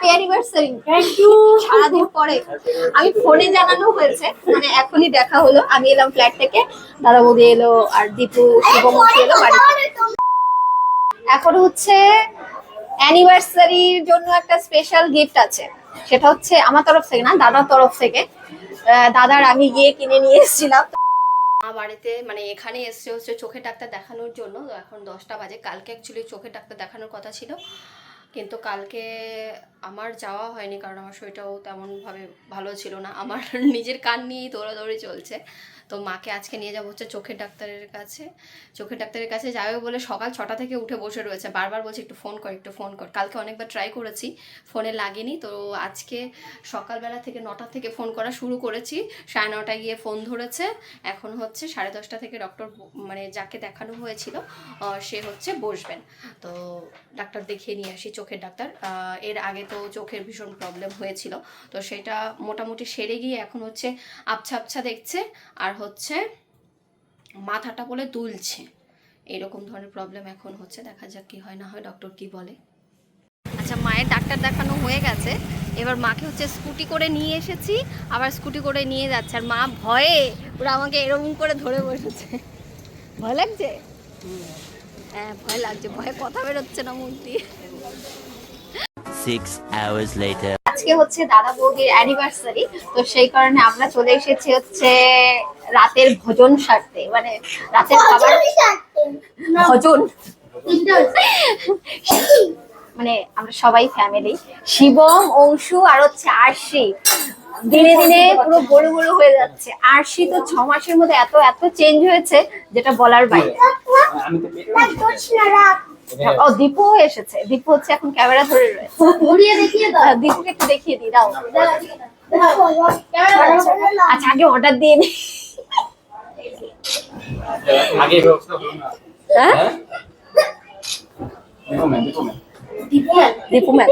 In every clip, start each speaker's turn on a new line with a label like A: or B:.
A: Happy anniversary thank you সারাদিন পরে। আমি ফোনে জানানো হয়েছে মানে এখনই দেখা হলো। আমি এলাম ফ্ল্যাট থেকে দাদা বৌদি এলো আর দীপু শুভমূর্তি এলো বাড়িতে। এখন হচ্ছে অ্যানিভার্সারির জন্য একটা স্পেশাল গিফট আছে। সেটা হচ্ছে আমার তরফ থেকে না দাদার তরফ থেকে। আহ, দাদার আমি গিয়ে কিনে নিয়ে এসেছিলাম। মা বাড়িতে মানে এখানে এসছে হচ্ছে চোখের ডাক্তার দেখানোর জন্য। তো এখন দশটা বাজে। কালকে অ্যাকচুয়ালি চোখের ডাক্তার দেখানোর কথা ছিল। কিন্তু কালকে আমার যাওয়া হয়নি, কারণ আমার শরীরটাও তেমনভাবে ভালো ছিল না। আমার নিজের কান নিয়েই দৌড়াদৌড়ি চলছে। তো মাকে আজকে নিয়ে যাব হচ্ছে চোখের ডাক্তারের কাছে। চোখের ডাক্তারের কাছে যাবে বলে সকাল ছটা থেকে উঠে বসে রয়েছে। বারবার বলছে, একটু ফোন কর, একটু ফোন কর। কালকে অনেকবার ট্রাই করেছি ফোনে লাগেনি। তো আজকে সকালবেলা থেকে নটা থেকে ফোন করা শুরু করেছি। সাড়ে নটায় গিয়ে ফোন ধরেছে। এখন হচ্ছে সাড়ে দশটা থেকে ডক্টর মানে যাকে দেখানো হয়েছিল সে হচ্ছে বসবেন। তো ডাক্তার দেখিয়ে নিয়ে আসি চোখের ডাক্তার। এর আগে তো চোখের ভীষণ প্রবলেম হয়েছিল। তো সেটা মোটামুটি সেরে গিয়ে এখন হচ্ছে আবছা আবছা দেখছে। আর হচ্ছে মাথাটা বলে দুলছে। এরকম ধরনের প্রবলেম এখন হচ্ছে দেখা যাক কি হয় না হয় ডক্টর কি বলে। আচ্ছা মায়ের ডাক্তার দেখানো হয়ে গেছে। এবার মাকে হচ্ছে স্কুটি করে নিয়ে এসেছি আবার স্কুটি করে নিয়ে যাচ্ছে। আর মা ভয়ে ওরা আমাকে এরকম করে ধরে বসেছে। ভয় লাগছে? হ্যাঁ ভয় লাগছে। ভয়ে কথা বেরোচ্ছে না মুখ দিয়ে
B: Six hours later.
A: আজকে হচ্ছে দাদা বৌদির অ্যানিভার্সারি তো সেই কারণে আমরা চলে এসেছি হচ্ছে রাতের ভোজন সারতে মানে রাতের খাবার ভোজন। মানে আমরা সবাই ফ্যামিলি শিবম অংশু আর হচ্ছে আরশি। দিনে দিনে পুরো বড় বড় হয়ে যাচ্ছে। আরশি তো ছ মাসের মধ্যে এত এত চেঞ্জ হয়েছে যেটা বলার বাইরে। ও দীপু এসেছে। দীপু হচ্ছে এখন ক্যামেরা ধরে রয়েছে। ঘুরিয়ে দেখিয়ে দাও। দীপুকে একটু দেখিয়ে দিই দাও। আচ্ছা আগে অর্ডার দিয়ে নি।
C: আগে
A: হ্যাঁ?
C: হ্যাঁ? Ma'am ma'am.
A: দীপু ম্যাম।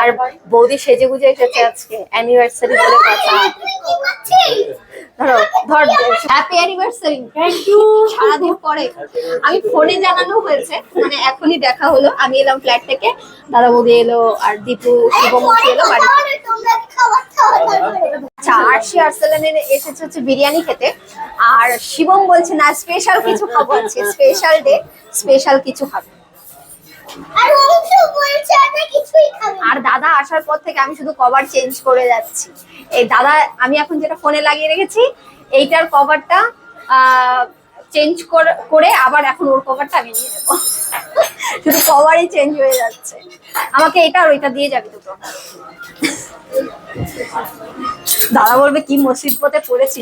A: আর বৌদি সেজে গুজে এসেছে আজকে। অ্যানিভার্সারি বলে কথা। ধরো ধর। হ্যাপি অ্যানিভার্সারি থ্যাংক ইউ সারাদিন পরে। আমি ফোনে জানানো হয়েছে মানে এখনই দেখা হলো। আমি এলাম ফ্ল্যাট থেকে দাদা বৌদি এলো আর দীপু শুভমূর্তি এলো বাড়িতে। আচ্ছা আরশি আর্সেলানের এসেছে হচ্ছে বিরিয়ানি খেতে। আর শিবম বলছে না স্পেশাল কিছু খাব আছে স্পেশাল ডে স্পেশাল কিছু খাব।
D: আর
A: দাদা আসার পর থেকে আমি শুধু কভার চেঞ্জ করে যাচ্ছি। এই দাদা আমি এখন যেটা ফোনে লাগিয়ে রেখেছি এইটার কভারটা চেঞ্জ করে আবার এখন ওর কভারটা আমি নিয়ে নেব। শুধু কভারই চেঞ্জ হয়ে যাচ্ছে। আমাকে এটা আর ওইটা দিয়ে যাবে দুটো। দাদা বলবে কি মসজিদ পথে পড়েছি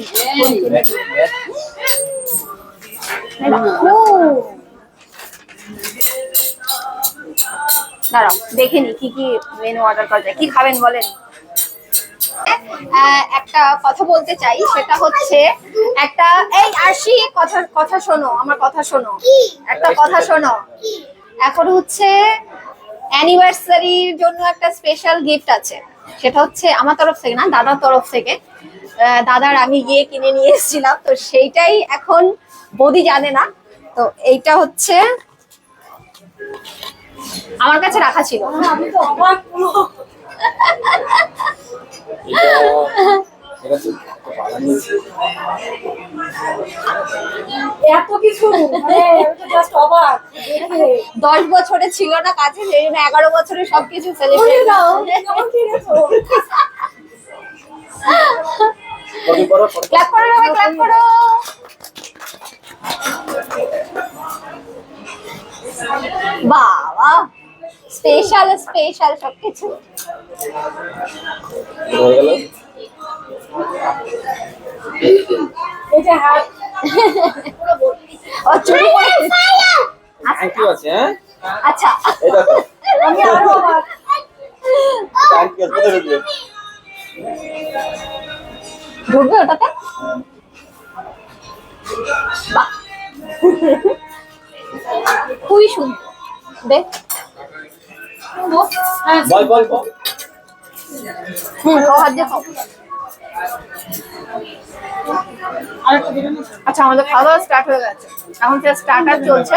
A: দাঁড়াও দেখে নি কি কি মেনু অর্ডার করা যায়। কি খাবেন বলেন? একটা কথা বলতে চাই সেটা হচ্ছে একটা এই আরশি কথা কথা শোনো আমার কথা শোনো একটা কথা শোনো। এখন হচ্ছে অ্যানিভার্সারির জন্য একটা স্পেশাল গিফট আছে সেটা হচ্ছে আমার তরফ থেকে না দাদার তরফ থেকে। দাদার আমি গিয়ে কিনে নিয়ে এসেছিলাম তো সেইটাই এখন বদি জানে না তো এইটা হচ্ছে আমার কাছে রাখা ছিল।
C: এটা তো বানানো
E: এত কিছু মানে জাস্ট
A: দশ বছরে ছিল না কাছে সেই এগারো বছরে সবকিছু
C: করো
A: করো। বাবা স্পেশাল স্পেশাল সবকিছু।
C: হয়ে গেল
E: এই হাত।
A: ও চুরি করে
C: থ্যাংক ইউ আছে হ্যাঁ?
A: আচ্ছা।
C: এই দেখো
E: আমি আরও
C: থ্যাংক ইউ কোথায় ঢুকবে।
A: ঢুকবে ওটাতে? খুবই সুন্দর। দেখ।
C: বল বল বল।
A: হুম ও হাত দিয়ে খাও। আচ্ছা আমাদের খাওয়া দাওয়া স্টার্ট হয়ে গেছে। এখন যে স্টার্টার চলছে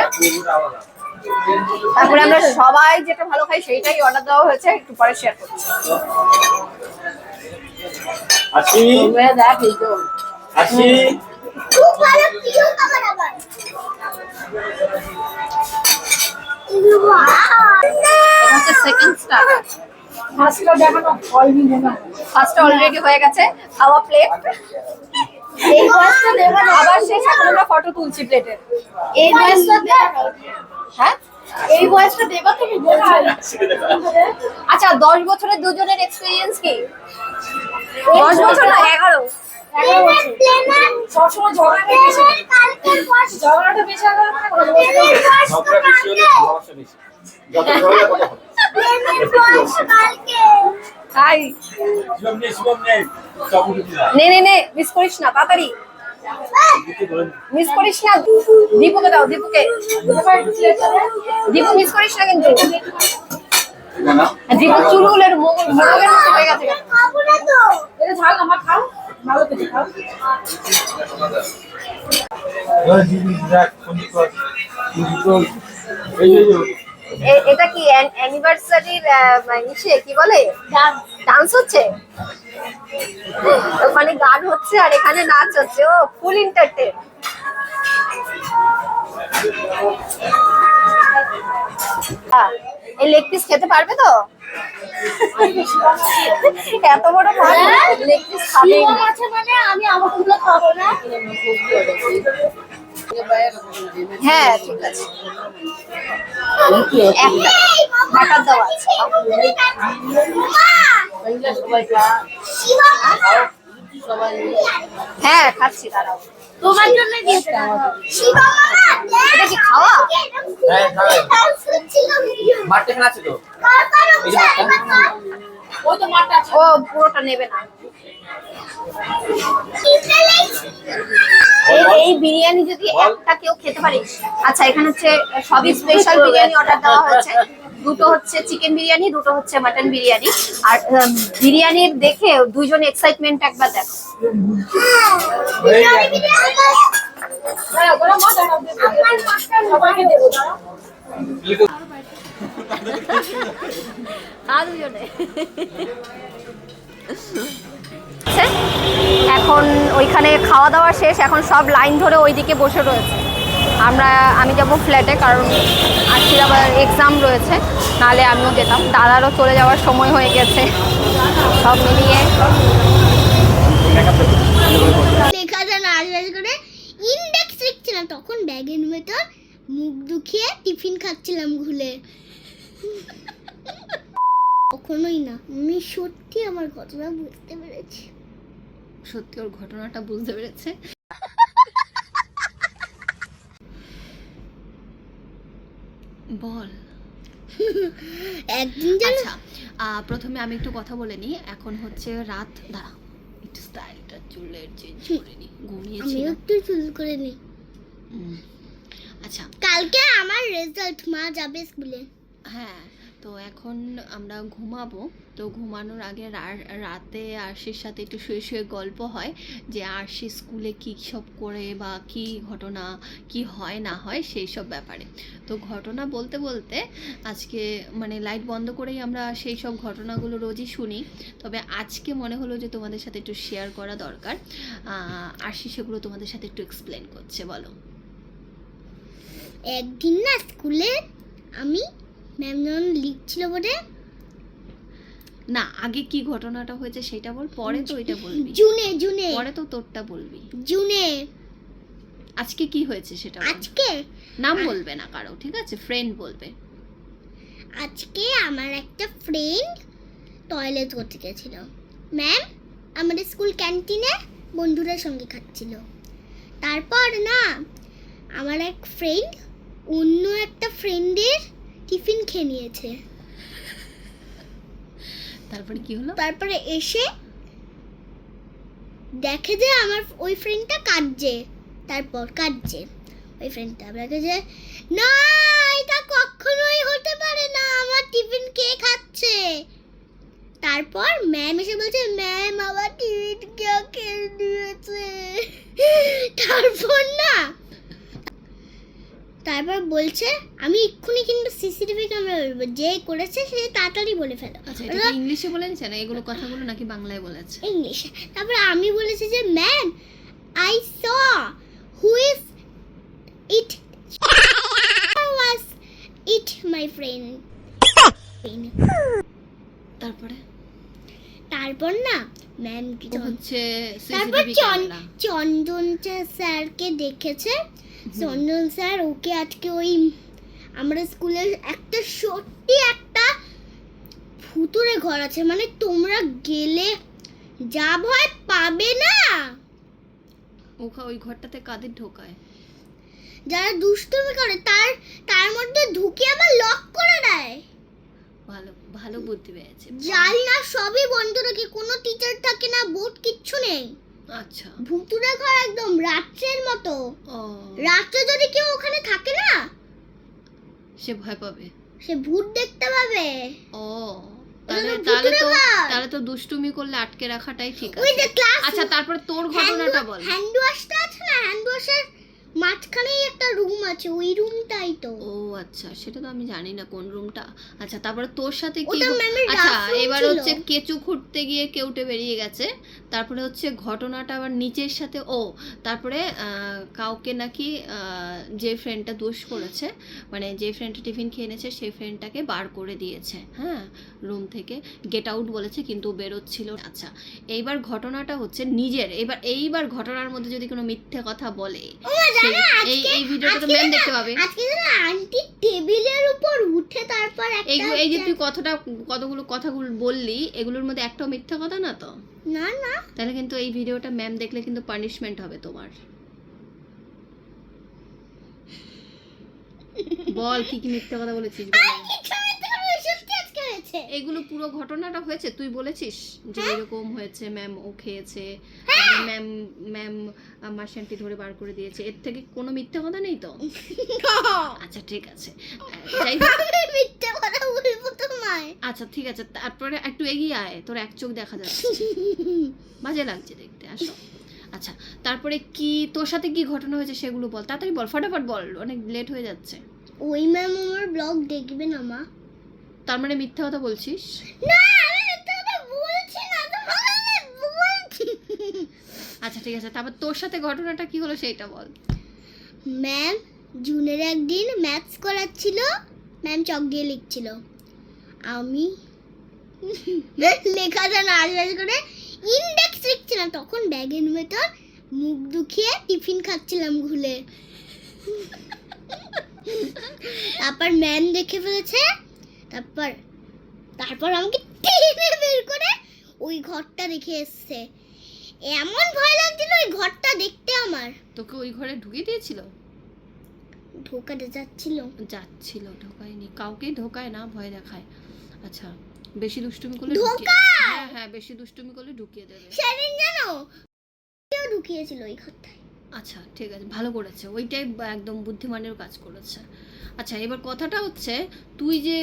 A: তারপরে আমরা সবাই যেটা ভালো খাই সেইটাই অর্ডার দেওয়া হয়েছে একটু পরে শেয়ার করছি।
C: আসি। আসি।
D: খুব ভালো প্রিয় খাবার আবার।
A: এটা হচ্ছে সেকেন্ড স্টার
E: ফার্স্টটা দেখানো হয়নি মনে হয়।
A: ফার্স্ট অলরেডি হয়ে গেছে। খাওয়া প্লেট
D: এই বয়সটা দেবো না
A: আবার সেই এখন আমরা ফটো তুলছি প্লেটের
D: এই বয়সটা
A: হ্যাঁ?
D: এই বয়সটা দেবা তুমি
A: আচ্ছা দশ বছরের দুজনের এক্সপিরিয়েন্স কি? দশ বছর না এগারো।
E: সবসময় ঝগড়াটা বেশি ঝগড়াটা বেশি আগে
A: তাই নে নে নে মিস করিস না, তাড়াতাড়ি। মিস করিস না, দীপুকে দাও, দীপুকে। দীপু মিস করিস না কিন্তু। দীপু চুলগুলোর মোগল মোগলের মতো হয়ে গেছে।
E: এটা ঝাল, আমার খাও। ভালো করে খাও।
C: এই
A: এটা কি অ্যানিভার্সারির ইসে কি বলে? ডান্স হচ্ছে? ওখানে গান হচ্ছে আর এখানে নাচ হচ্ছে। ও ফুল এন্টারটেন এই লেগ পিস খেতে পারবে তো? এত বড় মাছ লেগ পিস খাবে
D: মানে আমি আমারগুলো খাব না।
A: হ্যাঁ ঠিক আছে। একটা বাটার দেওয়া আছে হ্যাঁ খাচ্ছি দাঁড়াও।
D: তোমার জন্য
A: এটা কি খাওয়া?
C: হ্যাঁ
A: ও পুরোটা নেবে না। এই এই বিরিয়ানি যদি একটা কেউ খেতে পারিস আচ্ছা এখানে হচ্ছে সবই স্পেশাল বিরিয়ানি অর্ডার দেওয়া হয়েছে। দুটো হচ্ছে চিকেন বিরিয়ানি দুটো হচ্ছে মাটন বিরিয়ানি। আর উম, বিরিয়ানির দেখে দুইজন এক্সাইটমেন্ট একবার দেখো।
C: এই
E: হ্যাঁ ওরা মা
A: আছে। এখন ওইখানে খাওয়া দাওয়া শেষ, এখন সব লাইন ধরে ওইদিকে বসে রয়েছে। আমরা, আমি যাব ফ্ল্যাটে কারণ আজকের আবার এক্সাম রয়েছে, নাহলে আমিও যেতাম। দাদারও চলে যাওয়ার সময় হয়ে গেছে। সব মিলিয়ে।
D: লিখছিলাম, তখন ব্যাগের ভেতর মুখ দুখিয়ে টিফিন খাচ্ছিলাম ঘুলে কখনোই না, আমি সত্যি আমার ঘটনা বুঝতে পেরেছি।
A: সত্যি ওর ঘটনাটা বুঝতে পেরেছে। বল।
D: একদিন
A: আচ্ছা প্রথমে আমি একটু কথা বলে নিই। এখন হচ্ছে রাত দাঁড়া একটু স্টাইলটা চুলের চেঞ্জ করে নি
D: আমি একটু চুল করে নি।
A: হুম। আচ্ছা।
D: কালকে আমার রেজাল্ট মা যাবে স্কুলে।
A: হ্যাঁ। তো এখন আমরা ঘুমাবো। তো ঘুমানোর আগে রাতে আরশির সাথে একটু শুয়ে শুয়ে গল্প হয় যে আরশি স্কুলে কী সব করে বা কী ঘটনা কি হয় না হয় সেই সব ব্যাপারে। তো ঘটনা বলতে বলতে আজকে মানে লাইট বন্ধ করেই আমরা সেই সব ঘটনাগুলো রোজই শুনি। তবে আজকে মনে হলো যে তোমাদের সাথে একটু শেয়ার করা দরকার। আরশি সেগুলো তোমাদের সাথে একটু এক্সপ্লেন করছে, বলো।
D: একদিন না স্কুলে আমি ম্যাম যখন লিখছিল বলে
A: না আগে কি ঘটনাটা হয়েছে সেটা বল পরে তো এটা বলবি।
D: জুনে জুনে।
A: পরে তো তোরটা বলবি।
D: জুনে।
A: আজকে কি হয়েছে সেটা
D: আজকে?
A: নাম বলবে না কারও ঠিক আছে? ফ্রেন্ড বলবে।
D: আজকে আমার একটা ফ্রেন্ড টয়লেট করতে গেছিল। ম্যাম আমাদের স্কুল ক্যান্টিনে বন্ধুদের সঙ্গে খাচ্ছিল। তারপর না আমার এক ফ্রেন্ড অন্য একটা ফ্রেন্ডের টিফিন খেয়ে নিয়েছে।
A: তারপরে কি হলো?
D: তারপরে এসে দেখে যে আমার ওই ফ্রেন্ডটা কাঁদছে। তারপর কাঁদছে। ওই ফ্রেন্ডটা দেখে যে না এটা কখনোই হতে পারে না আমার টিফিন কে খাচ্ছে? তারপর ম্যাম এসে বলছে ম্যাম আমার টিফিন কে খেয়ে নিয়েছে? তারপর না তারপর বলছে আমি এক্ষুনি কিন্তু সিসিটিভি ক্যামেরা বলব যে করেছে সে তাড়াতাড়ি বলে ফেলো।
F: আচ্ছা ইংলিশে বলেছে না এগুলো কথাগুলো নাকি বাংলায় বলেছে
D: ইংলিশে। তারপর আমি বলেছি যে ma'am I saw who is it was it my friend
F: তারপরে?
D: তারপর না ম্যাম কি
F: হচ্ছে
D: তারপর চন্দন স্যারকে দেখেছে। চন্দন স্যার ওকে আজকে ওই আমরা স্কুলের একটা সত্যি একটা ভুতুরে ঘর আছে মানে তোমরা গেলে যা ভয় পাবে না।
F: ওখা ওই ঘরটাতে কাদের ঢোকায়?
D: যারা দুষ্টুমি করে তার তার মধ্যে ঢুকে আবার লক করে দেয়।
F: ভালো ভালো বুদ্ধি পেয়েছে।
D: না সবই বন্ধ রাখে কোনো টিচার থাকে না বোর্ড কিচ্ছু নেই।
F: আচ্ছা।
D: ভুতুরে ঘর একদম রাত্রের মতো। রাত্রে যদি কেউ ওখানে থাকে না
F: সে ভয় পাবে।
D: সে ভূত দেখতে পাবে।
F: ও তাহলে
D: তো
F: তাহলে তো তাহলে তো দুষ্টুমি করলে আটকে রাখাটাই ঠিক আছে। আচ্ছা তারপর তোর ঘটনাটা বল।
D: হ্যান্ড ওয়াশটা আছে না? হ্যান্ড ওয়াশের মাঝখানেই একটা রুম আছে ওই রুমটাই তো।
F: ও আচ্ছা সেটা তো আমি জানি না কোন রুমটা আচ্ছা তারপরে তোর সাথে কি আচ্ছা এবার হচ্ছে কেঁচু খুঁড়তে গিয়ে কেউটে বেরিয়ে গেছে। তারপরে হচ্ছে ঘটনাটা আবার নিচের সাথে ও তারপরে কাউকে নাকি যে ফ্রেন্ডটা দোষ করেছে মানে যে ফ্রেন্ডটা টিফিন খেয়ে এনেছে সেই ফ্রেন্ডটাকে বার করে দিয়েছে হ্যাঁ রুম থেকে। গেট আউট বলেছে কিন্তু বেরোচ্ছিল আচ্ছা এইবার ঘটনাটা হচ্ছে নিজের। এবার এইবার ঘটনার মধ্যে যদি কোনো মিথ্যে কথা বলে সেই- এই এই ভিডিওটা তো ম্যাম দেখতে পাবে
D: আজকে না আন্টি টেবিলের উপর উঠে তারপর একটা
F: এই যে তুই কতটা কতগুলো কথাগুলো বললি এগুলোর মধ্যে একটাও মিথ্যা কথা না তো?
D: না না।
F: তাহলে কিন্তু এই ভিডিওটা ম্যাম দেখলে কিন্তু পানিশমেন্ট হবে তোমার। বল কি কি মিথ্যা কথা বলেছিস বল।
D: কিছু মিথ্যে কথা বলে সত্যি আজকে হয়েছে?
F: এগুলো পুরো ঘটনাটা হয়েছে তুই বলেছিস যে
D: হ্যাঁ।
F: এরকম হয়েছে ম্যাম ও খেয়েছে ম্যাম ম্যাম মার্শান্টি ধরে বার করে দিয়েছে। এর থেকে কোনো মিথ্যে কথা নেই তো? আচ্ছা ঠিক আছে। যাই
D: মিথ্যে কথা বলব তোমায়।
F: আচ্ছা ঠিক আছে তারপরে একটু এগিয়ে আয় তোর এক চোখ দেখা যাচ্ছে। বাজে লাগছে দেখতে আসো। আচ্ছা তারপরে কি তোর সাথে কি ঘটনা হয়েছে সেগুলো বল তাড়াতাড়ি বল ফটাফট বল অনেক লেট হয়ে যাচ্ছে।
D: ওই ম্যাম আমার ব্লগ দেখবে না মা।
F: তার মানে মিথ্যা কথা বলছিস?
D: না আমি মিথ্যে কথা বলছি না তোমাকে বলছি।
F: আচ্ছা ঠিক আছে তারপর তোর সাথে ঘটনাটা কি হলো সেইটা বল।
D: ম্যাম জুনের একদিন ম্যাথস করাচ্ছিল ম্যাম চক দিয়ে লিখছিল। আমি লেখা লেখাটা নাচ করে ইন্ডেক্স লিখছিলাম তখন ব্যাগের ভেতর মুখ দুখিয়ে টিফিন খাচ্ছিলাম ঘুলে তারপর ম্যাম দেখে ফেলেছে তারপর তারপর আমাকে টেনে বের করে ওই ঘরটা দেখে এসছে। এমন ভয় লাগছিল ওই ঘরটা দেখতে আমার।
F: তোকে ওই ঘরে ঢুকিয়ে দিয়েছিল?
D: ঢোকাতে যাচ্ছিল।
F: যাচ্ছিল ঢোকায়নি। কাউকেই ঢোকায় না ভয় দেখায়। আচ্ছা বেশি দুষ্টুমি করলে হ্যাঁ হ্যাঁ বেশি দুষ্টুমি করলে ঢুকিয়ে দেবে।
D: সেদিন জানো? কেউ ঢুকিয়েছিল ওই ঘরটায়।
F: আচ্ছা ঠিক আছে ভালো করেছে। ওইটাই একদম বুদ্ধিমানের কাজ করেছে। আচ্ছা এবার কথাটা হচ্ছে তুই যে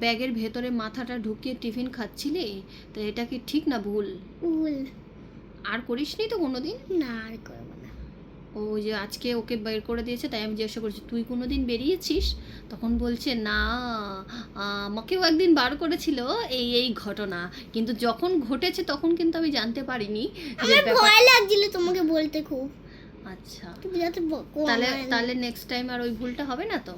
F: ব্যাগের ভেতরে মাথাটা ঢুকিয়ে টিফিন খাচ্ছিলি তো এটা কি ঠিক না ভুল?
D: উল
F: আর করিসনি তো কোনোদিন?
D: না আর করব না।
F: ও যে আজকে ওকে বের করে দিয়েছে তাই আমি জিজ্ঞাসা করছি তুই কোনোদিন বেরিয়েছিস? তখন বলছে না আমাকেও একদিন বার করেছিল এই এই ঘটনা। কিন্তু যখন ঘটেছে তখন কিন্তু আমি জানতে পারিনি
D: আমার ভয় লাগছিল তোমাকে বলতে খুব।
F: আচ্ছা। তাহলে। তাহলে নেক্সট টাইম আর ওই ভুলটা হবে না তো?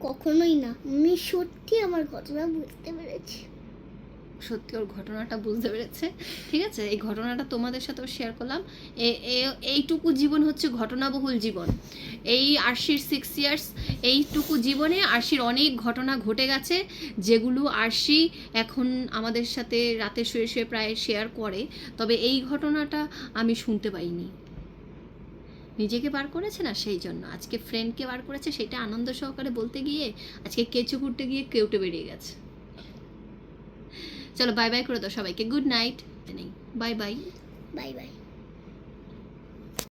D: কখনোই না। আমি সত্যি আমার ঘটনা বুঝতে পেরেছি।
F: সত্যি ওর ঘটনাটা বুঝতে পেরেছে। ঠিক আছে? এই ঘটনাটা তোমাদের সাথেও শেয়ার করলাম। এইটুকু জীবন হচ্ছে ঘটনাবহুল জীবন। এই আরশির সিক্স ইয়ার্স এইটুকু জীবনে আরশির অনেক ঘটনা ঘটে গেছে যেগুলো আরশি এখন আমাদের সাথে রাতে শুয়ে শুয়ে প্রায় শেয়ার করে। তবে এই ঘটনাটা আমি শুনতে পাইনি। নিজেকে বার করেছে না সেই জন্য? আজকে ফ্রেন্ডকে বার করেছে সেটা আনন্দ সহকারে বলতে গিয়ে আজকে কেঁচু ঘুরতে গিয়ে কেউটে বেরিয়ে গেছে। চলো বাই বাই করে দাও সবাইকে। গুড নাইট নেই বাই বাই
D: বাই বাই